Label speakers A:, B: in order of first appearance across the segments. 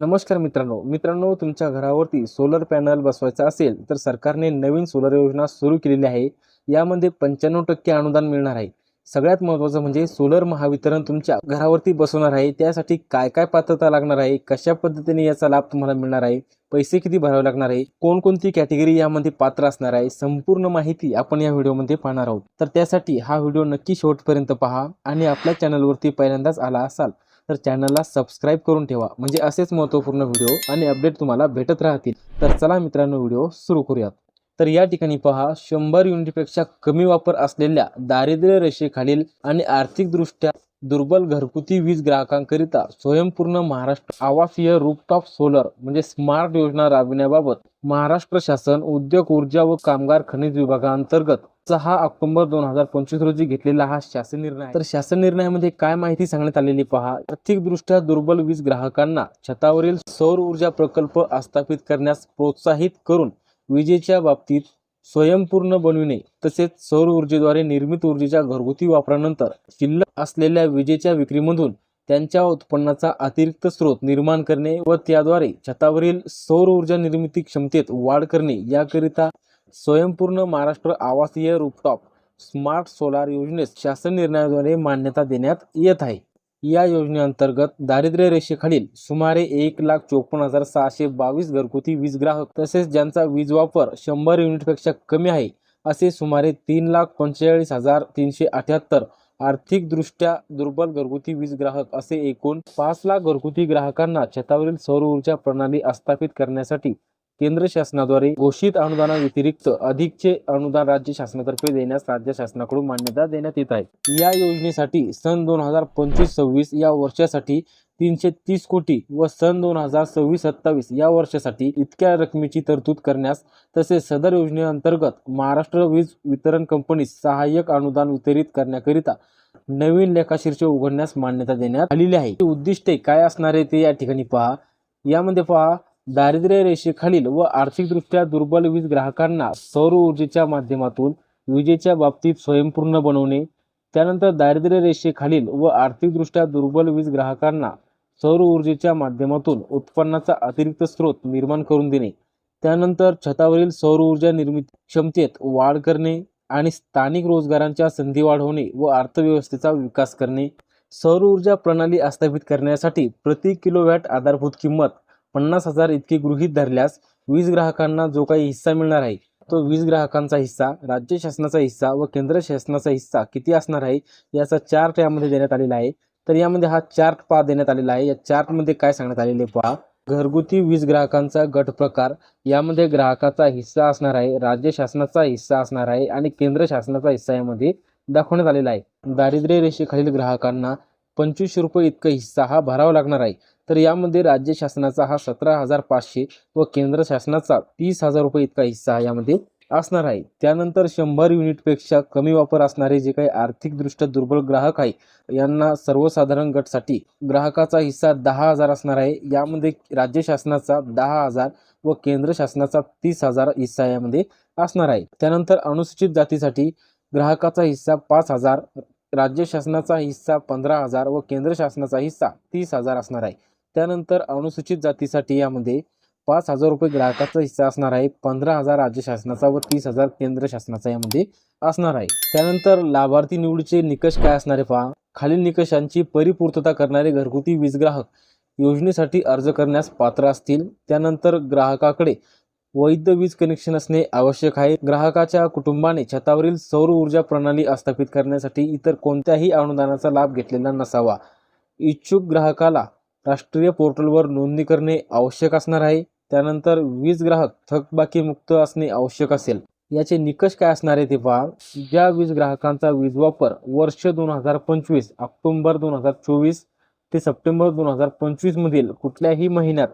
A: नमस्कार मित्रांनो. मित्रांनो तुमच्या घरावरती सोलर पॅनल बसवायचा असेल तर सरकारने नवीन सोलर योजना सुरू केलेली आहे. यामध्ये पंच्याण्णव टक्के अनुदान मिळणार आहे. सगळ्यात महत्त्वाचं म्हणजे सोलर महावितरण तुमच्या घरावरती बसवणार आहे. त्यासाठी काय काय पात्रता लागणार आहे? कशा पद्धतीने याचा लाभ तुम्हाला मिळणार आहे? पैसे किती भरावे लागणार आहे? कोणकोणती कॅटेगरी यामध्ये पात्र असणार आहे? संपूर्ण माहिती आपण या व्हिडिओमध्ये पाहणार आहोत. तर त्यासाठी हा व्हिडिओ नक्की शेवटपर्यंत पहा आणि आपल्या चॅनलवरती पहिल्यांदाच आला असाल तर चॅनलला सबस्क्राईब करून ठेवा. म्हणजे असेच महत्त्वपूर्ण व्हिडिओ आणि अपडेट तुम्हाला भेटत राहतील. तर चला मित्रांनो व्हिडिओ सुरू करूयात. तर या ठिकाणी पहा शंभर युनिटपेक्षा कमी वापर असलेल्या दारिद्र्य रेषेखालील आणि आर्थिकदृष्ट्या दुर्बल घरगुती वीज ग्राहकांकरिता स्वयंपूर्ण महाराष्ट्र आवासीय रूपटॉप सोलर म्हणजे स्मार्ट योजना राबविण्याबाबत महाराष्ट्र शासन उद्योग ऊर्जा व कामगार खनिज विभागाअंतर्गत सहा ऑक्टोबर दोन हजार पंचवीस रोजी घेतलेला हा शासन निर्णय तर शासन निर्णयामध्ये काय माहिती सांगण्यात आलेली पहा. आर्थिकदृष्ट्या दुर्बल वीज ग्राहकांना छतावरील सौर ऊर्जा प्रकल्प आस्थापित करण्यास प्रोत्साहित करून विजेच्या बाबतीत स्वयंपूर्ण बनविणे तसेच सौर ऊर्जेद्वारे निर्मित ऊर्जेच्या घरगुती वापरानंतर शिल्लक असलेल्या विजेच्या विक्रीमधून त्यांच्या उत्पन्नाचा अतिरिक्त स्रोत निर्माण करणे व त्याद्वारे छतावरील सौर ऊर्जा निर्मिती क्षमतेत वाढ करणे याकरिता स्वयंपूर्ण महाराष्ट्र आवासीय रूपटॉप स्मार्ट सोलार योजनेस शासन निर्णयाद्वारे मान्यता देण्यात येत आहे. या योजनेअंतर्गत दारिद्र्य रेषेखालील सुमारे एक लाख चोपन्न हजार सहाशे बावीस घरगुती वीज ग्राहक तसेच ज्यांचा वीज वापर शंभर युनिटपेक्षा कमी आहे असे सुमारे तीन लाख पंचेचाळीस हजार तीनशे अठ्याहत्तर आर्थिकदृष्ट्या दुर्बल घरगुती वीज ग्राहक असे एकूण पाच लाख घरगुती ग्राहकांना छतावरील सौर ऊर्जा प्रणाली स्थापित करण्यासाठी केंद्र शासनाद्वारे घोषित अनुदानाव्यतिरिक्त अधिकचे अनुदान राज्य शासनातर्फे देण्यास राज्य शासनाकडून मान्यता देण्यात येत आहे. या योजनेसाठी सन दोन हजार पंचवीस सव्वीस या वर्षासाठी तीनशे तीस कोटी व सन दोन हजार सव्वीस सत्तावीस या वर्षासाठी इतक्या रकमेची तरतूद करण्यास तसेच सदर योजनेअंतर्गत महाराष्ट्र वीज वितरण कंपनीस सहाय्यक अनुदान वितरित करण्याकरिता नवीन लेखाशीर्ष उघडण्यास मान्यता देण्यात आलेली आहे. उद्दिष्टे काय असणार आहे ते या ठिकाणी पहा. यामध्ये पहा. दारिद्र्य रेषेखालील व आर्थिकदृष्ट्या दुर्बल वीज ग्राहकांना सौर ऊर्जेच्या माध्यमातून विजेच्या बाबतीत स्वयंपूर्ण बनवणे त्यानंतर दारिद्र्य रेषेखालील व आर्थिकदृष्ट्या दुर्बल वीज ग्राहकांना सौर ऊर्जेच्या माध्यमातून उत्पन्नाचा अतिरिक्त स्रोत निर्माण करून देणे त्यानंतर छतावरील सौर ऊर्जा निर्मिती क्षमतेत वाढ करणे आणि स्थानिक रोजगारांच्या संधी वाढवणे व अर्थव्यवस्थेचा विकास करणे सौर ऊर्जा प्रणाली आस्थापित करण्यासाठी प्रति किलोवॅट आधारभूत किंमत पन्नास हजार इतकी गृहीत धरल्यास वीज ग्राहकांना जो काही हिस्सा मिळणार आहे तो वीज ग्राहकांचा हिस्सा राज्य शासनाचा हिस्सा व केंद्र शासनाचा हिस्सा किती असणार आहे याचा चार्ट यामध्ये देण्यात आलेला आहे. तर यामध्ये हा चार्ट पहा देण्यात आलेला आहे. या चार्टमध्ये काय सांगण्यात आलेले पहा. घरगुती वीज ग्राहकांचा गट प्रकार यामध्ये ग्राहकाचा हिस्सा असणार आहे राज्य शासनाचा हिस्सा असणार आहे आणि केंद्र शासनाचा हिस्सा यामध्ये दाखवण्यात आलेला आहे. दारिद्र्य रेषेखालील ग्राहकांना पंचवीसशे रुपये इतका हिस्सा हा भरावा लागणार आहे. तर यामध्ये राज्य शासनाचा हा सतरा हजार पाचशे व केंद्र शासनाचा तीस हजार रुपये इतका हिस्सा यामध्ये असणार आहे. त्यानंतर शंभर युनिटपेक्षा कमी वापर असणारे जे काही आर्थिकदृष्ट्या दुर्बल ग्राहक आहे यांना सर्वसाधारण गटसाठी ग्राहकाचा हिस्सा दहा हजार असणार आहे. यामध्ये राज्य शासनाचा दहा हजार व केंद्र शासनाचा तीस हजार हिस्सा यामध्ये असणार आहे. त्यानंतर अनुसूचित जातीसाठी ग्राहकाचा हिस्सा पाच हजार राज्य शासनाचा हिस्सा पंधरा हजार व केंद्र शासनाचा हिस्सा तीस हजार असणार आहे. त्यानंतर अनुसूचित जातीसाठी यामध्ये पाच हजार रुपये ग्राहकाचा हिस्सा असणार आहे पंधरा हजार राज्य शासनाचा व तीस हजार केंद्र शासनाचा यामध्ये असणार आहे. त्यानंतर लाभार्थी निवडीचे निकष काय असणार आहे पहा. खालील निकषांची परिपूर्तता करणारे घरगुती वीज ग्राहक योजनेसाठी अर्ज करण्यास पात्र असतील. त्यानंतर ग्राहकाकडे वैध वीज कनेक्शन असणे आवश्यक आहे. ग्राहकाच्या कुटुंबाने छतावरील सौर ऊर्जा प्रणाली स्थापित करण्यासाठी इतर कोणत्याही अनुदानाचा लाभ घेतलेला नसावा. इच्छुक ग्राहकाला राष्ट्रीय पोर्टलवर नोंदणी करणे आवश्यक असणार आहे. त्यानंतर वीज ग्राहक थकबाकी मुक्त असणे आवश्यक असेल. याचे निकष काय असणार आहे ते पहा. ज्या वीज ग्राहकांचा वीज वापर वर्ष दोन हजार पंचवीस ऑक्टोंबर दोन हजार चोवीस ते सप्टेंबर दोन हजार पंचवीस मधील कुठल्याही महिन्यात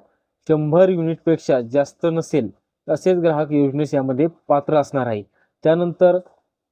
A: शंभर युनिटपेक्षा जास्त नसेल असेच ग्राहक योजनेस यामध्ये पात्र असणार आहे. त्यानंतर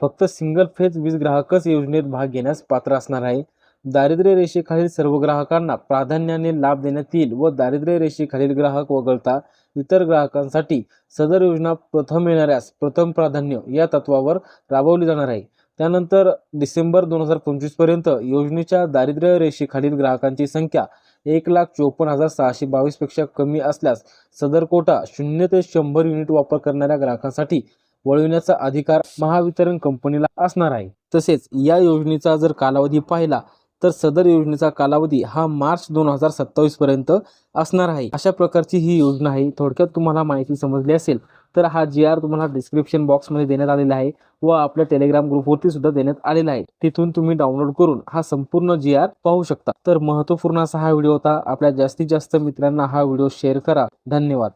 A: फक्त सिंगल फेज वीज ग्राहकच योजनेत भाग घेण्यास पात्र असणार आहे. दारिद्र्य रेषेखालील सर्व ग्राहकांना प्राधान्याने लाभ देण्यात येईल व दारिद्र्य रेषेखालील ग्राहक वगळता इतर ग्राहकांसाठी सदर योजना प्रथम येणाऱ्यास प्रथम प्राधान्य या तत्वावर राबवली जाणार आहे. त्यानंतर डिसेंबर दोन हजार पंचवीसपर्यंत योजनेच्या दारिद्र्य रेषेखालील ग्राहकांची संख्या एक लाख चोपन्न हजार सहाशे बावीसपेक्षा कमी असल्यास सदर कोटा शून्य ते शंभर युनिट वापर करणाऱ्या ग्राहकांसाठी वळविण्याचा अधिकार महावितरण कंपनीला असणार आहे. तसेच या योजनेचा जर कालावधी पाहिला तर सदर योजनेचा कालावधी हा मार्च दोन हजार सत्तावीस पर्यंत असणार आहे. अशा प्रकारची ही योजना आहे. थोडक्यात तुम्हाला माहिती समजली असेल तर हा जी आर तुम्हाला डिस्क्रिप्शन बॉक्समध्ये देण्यात आलेला आहे व आपल्या टेलिग्राम ग्रुपवरती सुद्धा देण्यात आलेला आहे. तिथून तुम्ही डाउनलोड करून हा संपूर्ण जी आर पाहू शकता. तर महत्त्वपूर्ण असा हा व्हिडिओ होता. आपल्या जास्तीत जास्त मित्रांना हा व्हिडिओ शेअर करा. धन्यवाद.